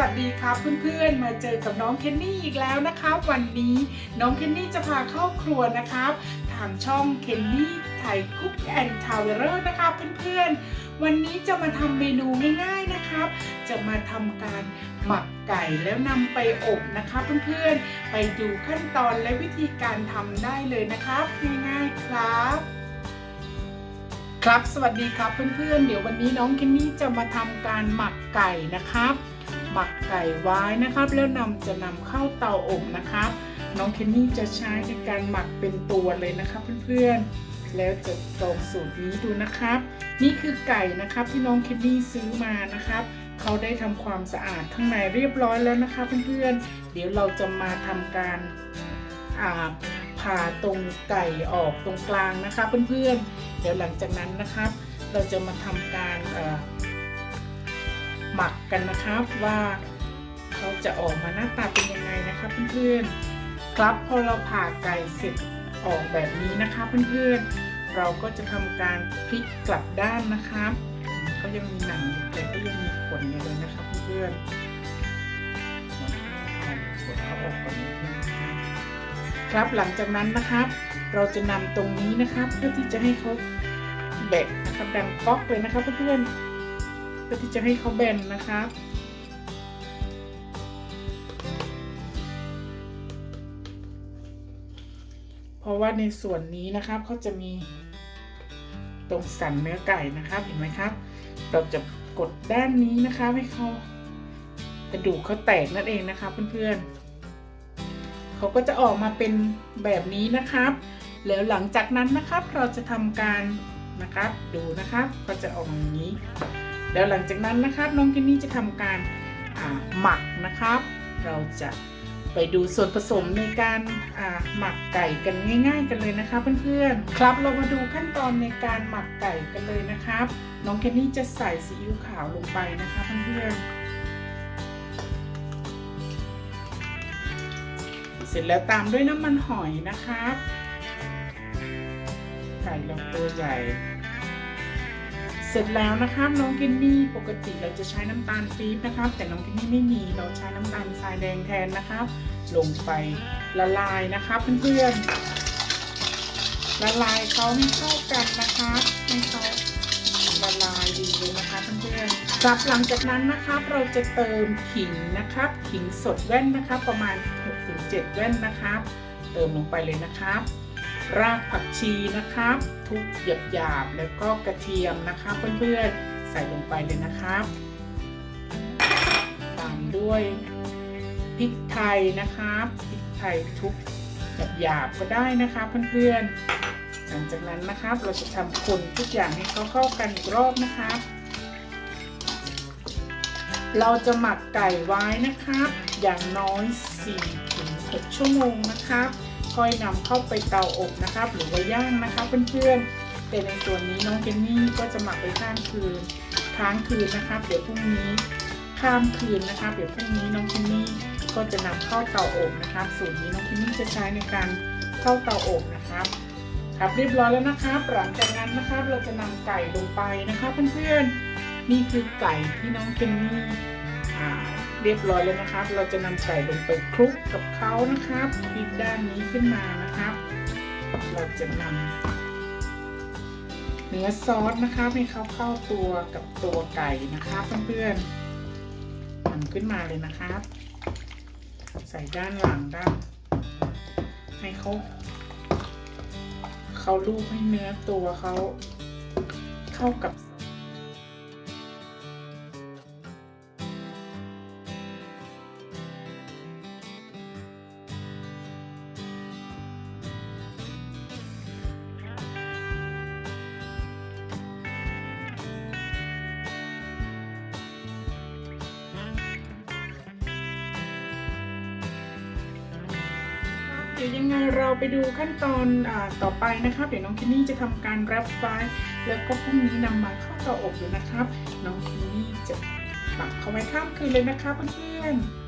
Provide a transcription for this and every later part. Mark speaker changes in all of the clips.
Speaker 1: สวัสดีครับเพื่อนๆ มาเจอกับน้องเคนนี่อีกแล้วนะครับวันนี้น้องเคนนี่จะพาเข้าครัวนะครับทางช่องเคนนี่ไทยคุกแอนด์ทาวเวอร์นะครับเพื่อนๆ วันนี้จะมาทำเมนูง่ายๆนะครับ จะมาทำการหมักไก่แล้วนำไปอบนะครับเพื่อนๆ ไปดูขั้นตอนและวิธีการทำได้เลยนะครับง่ายๆครับครับ สวัสดีครับเพื่อนๆ เดี๋ยววันนี้น้องเคนนี่จะมาทำการหมักไก่นะครับ หมักไก่ไว้นะครับ แล้วนำจะนำเข้าเตาอบนะครับ น้องเคนนี่จะใช้ในการหมักเป็นตัวเลยนะครับเพื่อนๆ แล้วจะลองสูตรนี้ดูนะครับ นี่คือไก่นะครับที่น้องเคนนี่ซื้อมานะครับเขาได้ทำความสะอาดข้างในเรียบร้อยแล้วนะคะเพื่อนๆ เดี๋ยวเราจะมาทำการผ่าตรงไก่ออกตรงกลางนะคะเพื่อนๆ เดี๋ยวหลังจากนั้นนะครับ เราจะมาทำการ หมักกันนะครับว่าเขาจะออกมาหน้าตาเป็นยังไงนะคะเพื่อนๆครับพอเราผ่าไก่เสร็จออกแบบนี้นะคะเพื่อนๆเราก็จะทำการพลิกกลับด้านนะครับเขายังมีหนังอยู่แต่ก็ยังมีขนอยู่เลยนะครับเพื่อนๆขนเขาออกก่อนนิดนึงนะครับหลังจากนั้นนะครับ เราจะนำตรงนี้นะครับ เพื่อที่จะให้เขาแบกนะครับดังก๊อกเลยนะครับเพื่อนๆ พื่อที่จะให้เขาแบนนะครับเพราะว่าในส่วนนี้นะครับเขาจะมีตรงสันเนื้อไก่นะครับเห็นไหมครับ เราจะกดด้านนี้นะครับให้เขากระดูกเขาแตกนั่นเองนะครับเพื่อนๆเขาก็จะออกมาเป็นแบบนี้นะครับแล้วหลังจากนั้นนะครับเราจะทำการนะครับดูนะครับก็จะออกอย่างนี้ แล้วหลังจากนั้นนะครับน้องกินนี่จะทำการหมักนะครับ เราจะไปดูส่วนผสมในการหมักไก่กันง่าย ๆ กันเลยนะคะ เพื่อนๆครับเรามาดูขั้นตอนในการหมักไก่กันเลยนะครับ น้องเคนนี่จะใส่ซีอิ๊วขาวลงไปนะคะเพื่อนๆเสร็จแล้วตามด้วยน้ำมันหอยนะครับ ไก่เราตัวใหญ่ เสร็จแล้วนะครับน้องกินนี่ปกติเราจะใช้น้ำตาลปี๊บนะครับ แต่น้องกินนี่ไม่มีเราใช้น้ำตาลทรายแดงแทนนะครับ ลงไปละลายนะครับเพื่อนๆละลายเขาให้เข้ากันนะครับให้เขาละลายดีเลยนะคะเพื่อนๆครับหลังจากนั้นนะครับเราจะเติมขิงนะครับขิงสดแว่นนะครับ ประมาณ6-7แว่นนะครับ เติมลงไปเลยนะครับ รากผักชีนะครับ ทุกหยาบๆแล้วก็กระเทียมนะครับเพื่อนๆใส่ลงไปเลยนะครับตามด้วยพริกไทยนะครับพริกไทยทุกหยาบๆก็ได้นะครับเพื่อนๆหลังจากนั้นนะครับเราจะทำคนทุกอย่างให้เขาเข้ากันอีกรอบนะครับเราจะหมักไก่ไว้นะครับ อย่างน้อย4-6ชั่วโมงนะครับ ค่อยนำเข้าไปเตาอบนะครับ หรือว่าย่างนะครับเพื่อนๆแต่ในส่วนนี้น้องเจนนี่ก็จะหมักไว้ข้ามคืนค้างคืนนะครับเดี๋ยวพรุ่งนี้ข้ามคืนนะครับเดี๋ยวพรุ่งนี้น้องเจนนี่ก็จะนำเข้าเตาอบนะครับสูตรนี้น้องเจนนี่จะใช้ในการเข้าเตาอบนะครับครับเรียบร้อยแล้วนะครับหลังจากนั้นนะครับเราจะนำไก่ลงไปนะครับเพื่อนๆนี่คือไก่ที่น้องเจนนี่ เรียบร้อยแล้วนะครับ เราจะนำไก่ลงไปคลุกกับเขานะครับพลิกด้านนี้ขึ้นมานะครับ เราจะนำเนื้อซอสนะครับให้เขาเข้าตัวกับตัวไก่นะครับเพื่อนๆนำขึ้นมาเลยนะครับ ใส่ด้านหลังด้านให้เขาเขาลูบให้เนื้อตัวเขาเข้ากับ เราไปดูขั้นตอนอต่อไปนะครับ เดี๋ยวน้องคินนี่จะทำการแรปไฟล์แล้วก็พรุ่งนี้นำมาเข้าเตาอบอยู่นะครับ น้องคินนี่จะหมักเขาไว้ข้ามคืนเลยนะครับเพื่อนๆ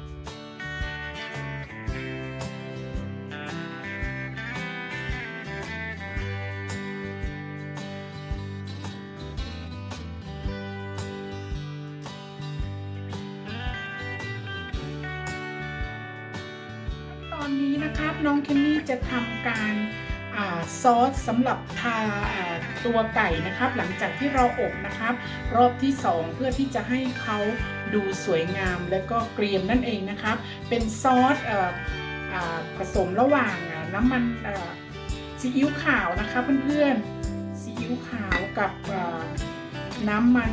Speaker 1: จะทำการซอสสำหรับทาตัวไก่นะครับ หลังจากที่เราอบนะครับ รอบที่ 2 เพื่อที่จะให้เขาดูสวยงามและก็เกรียมนั่นเองนะครับ เป็นซอสออผสมระหว่างน้ำมันซีอิ๊วขาวนะคะเพื่อนๆซีอิ๊วขาวกับน้ำมัน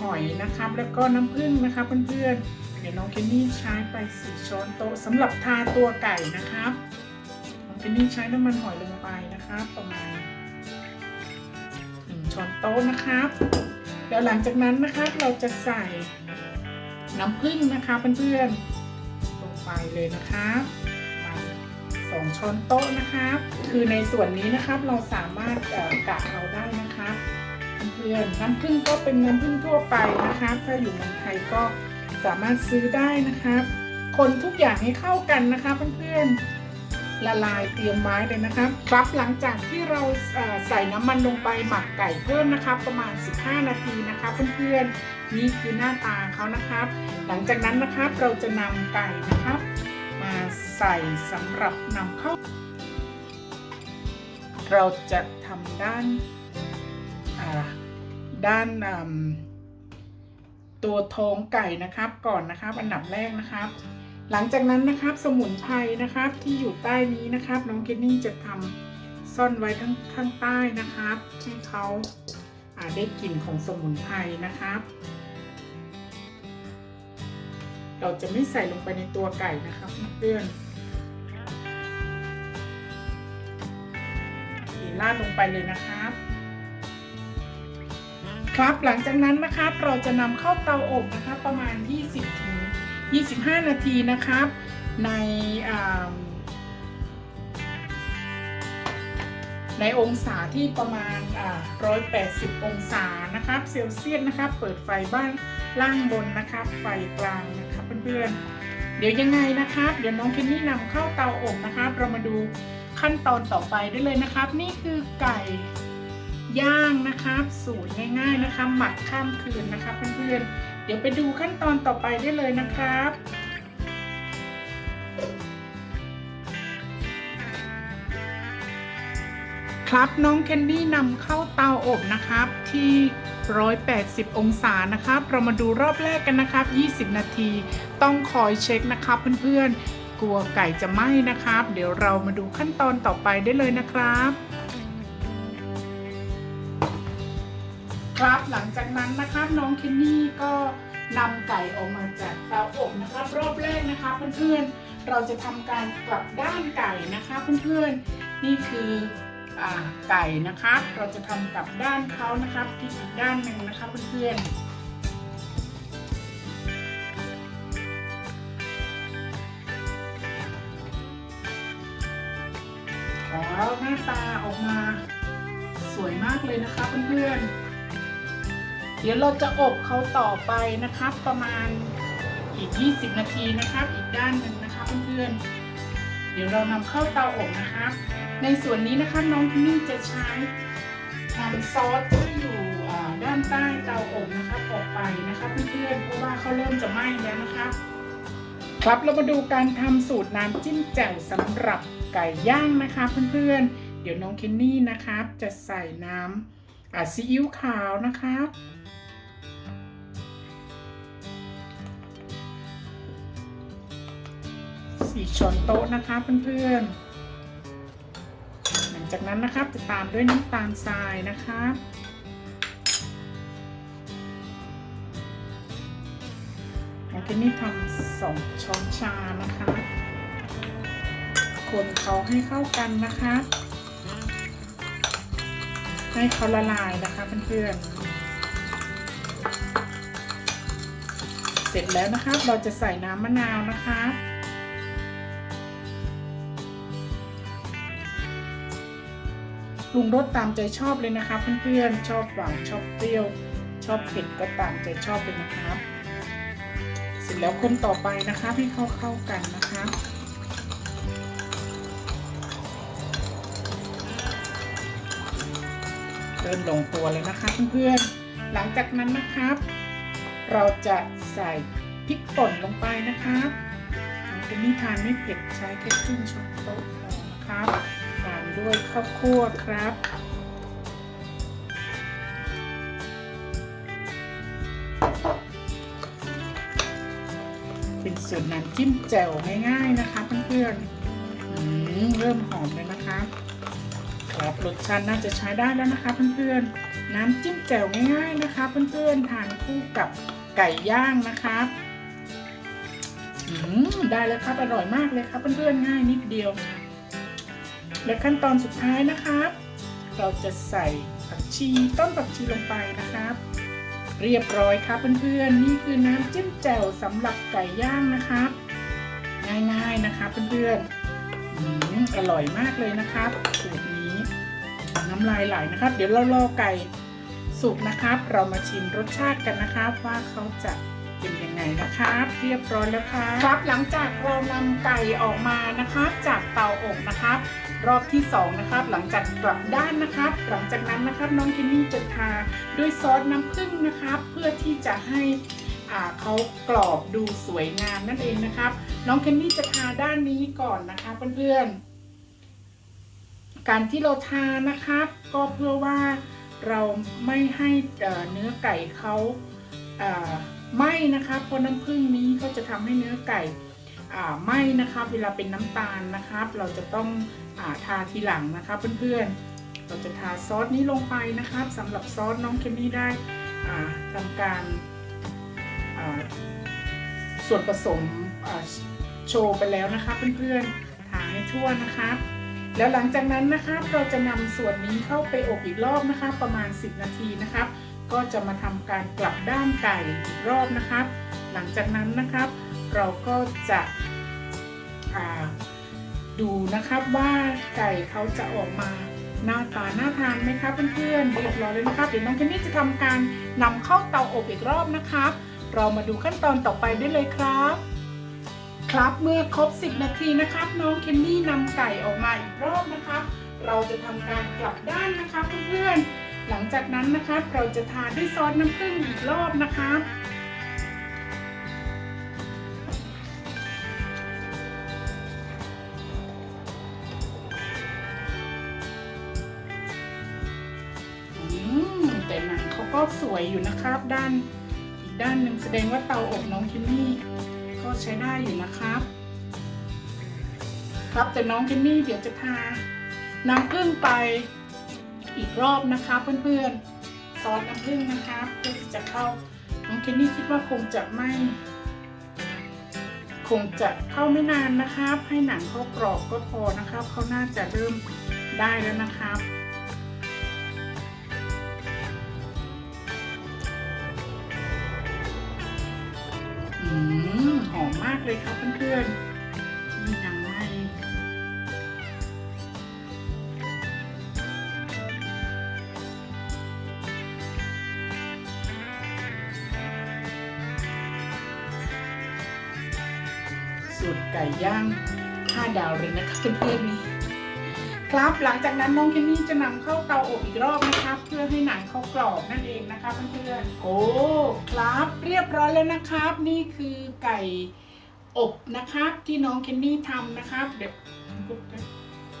Speaker 1: หอยนะครับ แล้วก็น้ำผึ้งนะคะเพื่อนๆเดี๋ยวน้องเคนนี่ใช้ไปสี่ช้อนโต๊ะสำหรับทาตัวไก่นะครับ นนนี่ใช้น้ำมันหอยลงไปนะครับ ประมาณหนึ่งช้อนโต๊ะนะครับเดี๋ยวหลังจากนั้นนะครับเราจะใส่น้ำผึ้งนะคะเพื่อนๆลงไปเลยนะครับประสองช้อนโต๊ะนะครับ คือในส่วนนี้นะครับเราสามารถกะเอาได้นะครับเพื่อนๆน้ำผึ้งก็เป็นน้ำผึ้งทั่วไปนะครับ ถ้าอยู่เมืองไทยก็สามารถซื้อได้นะครับ คนทุกอย่างให้เข้ากันนะคะเพื่อนๆ ละลายเตรียมไว้เลยนะครับครับหลังจากที่เราใส่น้ำมันลงไปหมักไก่เพิ่มนะครับประมาณ 15 นาทีนะคะเพื่อนๆนี่คือหน้าตาเขานะครับ หลังจากนั้นนะครับเราจะนำไก่นะครับ มาใส่สำหรับนำเข้า เราจะทำด้านด้านตัวท้องไก่นะครับก่อนนะครับ อันดับแรกนะครับ หลังจากนั้นนะครับสมุนไพรนะครับที่อยู่ใต้นี้นะครับ น้องเกนนี่จะทำซ่อนไว้ข้างข้างใต้นะครับให้เขาอ่าได้กลิ่นของสมุนไพรนะครับ เราจะไม่ใส่ลงไปในตัวไก่นะครับเพื่อนทีราดลงไปเลยนะครับ ครับหลังจากนั้นนะครับเราจะนำเข้าเตาอบนะครับประมาณ 20ถึง 25 นาทีนะครับ ในในองศาที่ประมาณ 180 องศานะครับเซลเซียสนะครับ เปิดไฟบ้านล่างบนนะครับ ไฟกลางนะครับเพื่อนๆ เดี๋ยวยังไงนะครับ เดี๋ยวน้องเคนนี่นำเข้าเตาอบนะครับ เรามาดูขั้นตอนต่อไปได้เลยนะครับ นี่คือไก่ย่างนะครับ สูตรง่าย ๆนะครับหมักข้ามคืนนะครับเพื่อนๆ เดี๋ยวไปดูขั้นตอนต่อไปได้เลยนะครับครับน้องเคนนี่นำเข้าเตาอบนะครับที่ 180 องศานะครับ เรามาดูรอบแรกกันนะครับ 20 นาที ต้องคอยเช็คนะครับเพื่อนๆ กลัวไก่จะไหม้นะครับ เดี๋ยวเรามาดูขั้นตอนต่อไปได้เลยนะครับ ครับ หลังจากนั้นนะครับน้องเคนนี่ก็นำไก่ออกมาจากเตาอบนะครับรอบแรกนะคะเพื่อนๆเราจะทำการกลับด้านไก่นะคะเพื่อนๆนี่คืออไก่นะครับเราจะทำกลับด้านเขานะครับที่อีกด้านหนึ่งนะคะเพื่อนๆแล้วหน้าตาออกมาสวยมากเลยนะคะเพื่อนๆ ดี๋ยวเราจะอบเขาต่อไปนะครับ ประมาณอีก 20 นาทีนะครับ อีกด้านหนึ่งนะคะเพื่อนๆ เดี๋ยวเรานำเข้าเตาอบนะครับ ในส่วนนี้นะคะน้องนี่จะใช้ทำซอสที่อยู่ด้านใต้เตาอบนะครับออกไปนะคะเพื่อนๆเพราะว่าเขาเริ่มจะไหม้แล้วนะครับครับเรามาดูการทำสูตรน้ำจิ้มแจ่วสำหรับไก่ย่างนะคะเพื่อนๆ เดี๋ยวน้องเคนนี่นะครับจะใส่น้ำอ่า ซีอิ๊วขาวนะครับสี่ช้อนโต๊ะนะคะเพื่อนๆ หลังจากนั้นนะครับจะตามด้วยน้ำตาลทรายนะครับแล้วก็นี่ทำสองช้อนชานะคะ คนเขาให้เข้ากันนะคะ ให้เขาละลายนะคะเพื่อนๆ เสร็จแล้วนะครับเราจะใส่น้ำมะนาวนะคะปรุงรสตามใจชอบเลยนะคะเพื่อนๆ ชอบหวานชอบเปรี้ยว ชอบเผ็ดก็ตามใจชอบเลยนะครับเสร็จแล้วคนต่อไปนะคะให้เข้าเข้ากันนะคะ เริ่มลงตัวเลยนะคะเพื่อนๆ หลังจากนั้นนะครับ เราจะใส่พริกป่นลงไปนะครับน้องเป็นนี่ทานไม่เผ็ดใช้แค่ครึ่งช้อนโต๊ะพอนะครับตามด้วยข้าวคั่วครับเป็นสูตรน้ำจิ้มแจ่วง่ายๆนะคะเพื่อนๆเริ่มหอมเลยนะคะ ครับรสชาติน่าจะใช้ได้แล้วนะคะเพื่อนๆ น้ำจิ้มแจ่วง่าย ๆนะคะ เพื่อนๆ ทานคู่กับไก่ย่างนะครับอืมได้แล้วครับอร่อยมากเลยครับเพื่อนๆง่ายนิดเดียว และขั้นตอนสุดท้ายนะครับ เราจะใส่ผักชีต้นผักชีลงไปนะครับ เรียบร้อยครับเพื่อนๆนี่คือน้ำจิ้มแจ่วสำหรับไก่ย่างนะครับ ง่ายๆนะครับเพื่อนๆอืมอร่อยมากเลยนะครับสูตร น้ำลายไหลนะครับ เดี๋ยวเรารอไก่สุกนะครับ เรามาชิมรสชาติกันนะครับ ว่าเขาจะเป็นยังไงนะครับ เรียบร้อยแล้วครับครับ หลังจากเรานำไก่ออกมานะครับ จากเตาอบนะครับ รอบที่2นะครับ หลังจากกลับด้านนะครับ หลังจากนั้นนะครับน้องคินนี่จะทาด้วยซอสน้ำผึ้งนะครับ เพื่อที่จะให้อ่าเขากรอบดูสวยงามนั่นเองนะครับ น้องเคนนี่จะทาด้านนี้ก่อนนะคะเพื่อนๆ การที่เราทานะครับก็เพื่อว่าเราไม่ให้เนื้อไก่เขาไหม้นะครับเพราะน้ำผึ้งนี้ก็จะทำให้เนื้อไก่ไหม้นะครับเวลาเป็นน้ำตาลนะครับ เราจะต้องอาทาทีหลังนะครับเพื่อนๆ เราจะทาซอสนี้ลงไปนะครับสำหรับซอสน้องเคนนี่ได้อ่าทำการาส่วนผสมโชว์ไปแล้วนะครับเพื่อนๆทาให้ทั่วนะครับ แล้วหลังจากนั้นนะครับเราจะนำส่วนนี้เข้าไปอบอีกรอบนะครับประมาณ 10 นาทีนะครับ ก็จะมาทำการกลับด้านไก่อีกรอบนะครับ หลังจากนั้นนะครับ เราก็จะดูนะครับว่าไก่เขาจะออกมาหน้าตาน่าทานไหมครับเพื่อนๆเรียบร้อยเลยนะครับเดี๋ยวน้องเคนนี่จะทำการนำเข้าเตาอบอีกรอบนะครับ เรามาดูขั้นตอนต่อไปได้เลยครับ ครับเมื่อครบ 10 นาทีนะครับ น้องเคนนี่นำไก่ออกมาอีกรอบนะครับ เราจะทำการกลับด้านนะครับเพื่อนๆหลังจากนั้นนะครับเราจะทาด้วยซอสน้ำผึ้งอีกรอบนะครับอืมแต่หนังเขาก็สวยอยู่นะครับ ด้านอีกด้านหนึ่งแสดงว่าเตาอบน้องคิมมี่ ใช้ได้อยู่นะครับ ครับแต่น้องคิมมี่เดี๋ยวจะทาน้ำผึ้งไปอีกรอบนะคะเพื่อนๆซอสน้ำผึ้งนะครับเพื่อที่จะเข้าน้องคิมมี่คิดว่าคงจะไม่ คงจะเข้าไม่นานนะครับ ให้หนังเขากรอบก็พอนะครับเขาน่าจะเริ่มได้แล้วนะครับอืมห อมมากเลยครับเพื่อนๆนี่ยังไม่สูตรไก่ย่าง5ดาวเลยนะครับเพื่อนๆ ครับ หลังจากนั้นน้องเคนนี่จะนำเข้าเตาอบอีกรอบนะครับ เพื่อให้หนังเขากรอบนั่นเองนะครับเพื่อนๆโอ้ครับเรียบร้อยแล้วนะครับ นี่คือไก่อบนะครับที่น้องเคนนี่ทำนะครับเดี๋ยว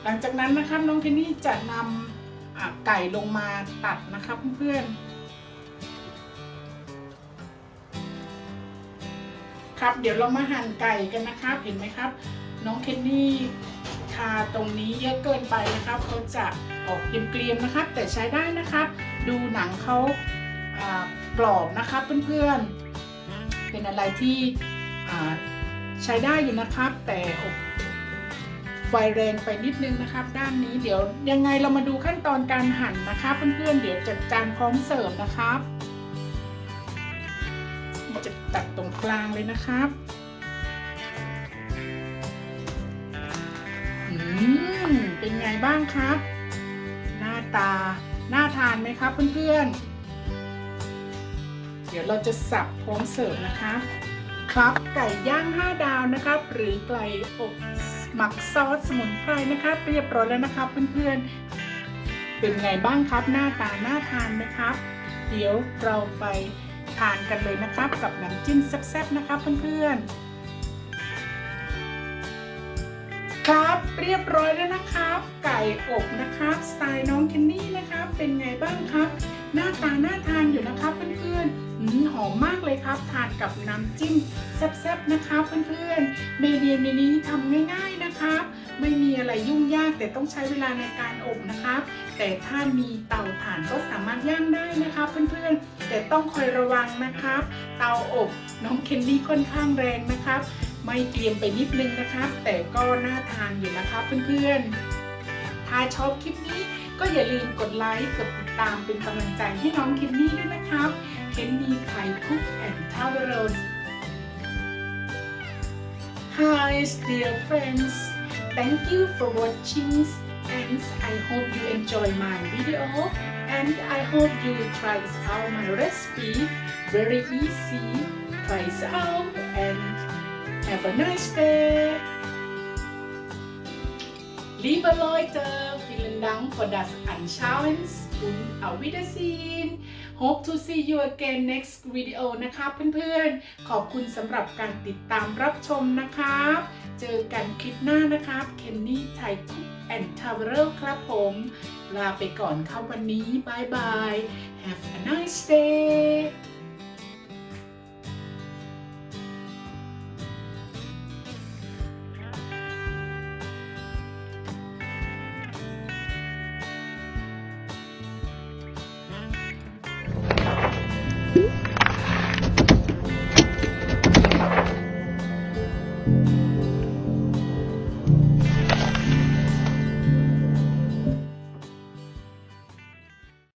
Speaker 1: หลังจากนั้นนะครับน้องเคนนี่จะนำอะไก่ลงมาตัดนะครับเพื่อนๆครับเดี๋ยวเรามาหั่นไก่กันนะครับ เห็นไหมครับ น้องเคนนี่ ทาตรงนี้เยอะเกินไปนะครับเขาจะออกเกรียมๆนะครับ แต่ใช้ได้นะครับ ดูหนังเขากรอบนะครับเพื่อนๆ เป็นอะไรที่ใช้ได้อยู่นะครับ แต่อบไฟแรงไปนิดนึงนะครับ ด้านนี้เดี๋ยวยังไงเรามาดูขั้นตอนการหั่นนะครับเพื่อนๆเดี๋ยวจัดจานพร้อมเสิร์ฟนะครับจะตัดตรงกลางเลยนะครับ มเป็นไงบ้างครับ หน้าตา น่าทานไหมครับเพื่อนๆ เดี๋ยวเราจะสับพร้อมเสิร์ฟนะคะ ครับไก่ย่าง 5 ดาวนะครับ หรือไก่อบหมักซอสสมุนไพรนะครับ เรียบร้อยแล้วนะครับเพื่อนๆ เป็นไงบ้างครับ หน้าตา น่าทานไหมครับ เดี๋ยวเราไปทานกันเลยนะครับ กับน้ำจิ้มแซ่บๆนะครับเพื่อนๆ ครับ เรียบร้อยแล้วนะครับ ไก่อบนะครับ สไตล์น้องเคนนี่นะครับ เป็นไงบ้างครับ หน้าตาน่าทานอยู่นะครับเพื่อนๆอืมหอมมากเลยครับ ทานกับน้ำจิ้มแซ่บๆนะครับเพื่อนๆเมนูนี้ทำง่าย ๆนะครับ ไม่มีอะไรยุ่งยากแต่ต้องใช้เวลาในการอบนะครับ แต่ถ้ามีเตาถ่านก็สามารถย่างได้นะครับเพื่อนๆแต่ต้องคอยระวังนะครับ เตาอบน้องเคนนี่ค่อนข้างแรงนะครับ ไม่เตรียมไปนิดนึงนะครับ แต่ก็น่าทานอยู่นะครับเพื่อนๆ ถ้าชอบคลิปนี้ก็อย่าลืมกดไลค์กดติดตามเป็นกำลังใจให้น้องเคนนี่ด้วยนะครับเคนนี่ไทยคุกแอนด์ทาวเวอร์ Hi dear friends thank you for watching and I hope you enjoy my video and I hope you try out my recipe very easy try out and have a nice day Liebe Leute, vielen Dank für das Anschauen und auf Wiedersehen. Hope to see you again next video นะครับเพื่อนๆ ขอบคุณสำหรับการติดตามรับชมนะครับ เจอกันคลิปหน้านะครับ เคนนี่ไทยคุกแอนทาวเวอร์ครับผม ลาไปก่อนครับวันนี้บายบาย Have a nice day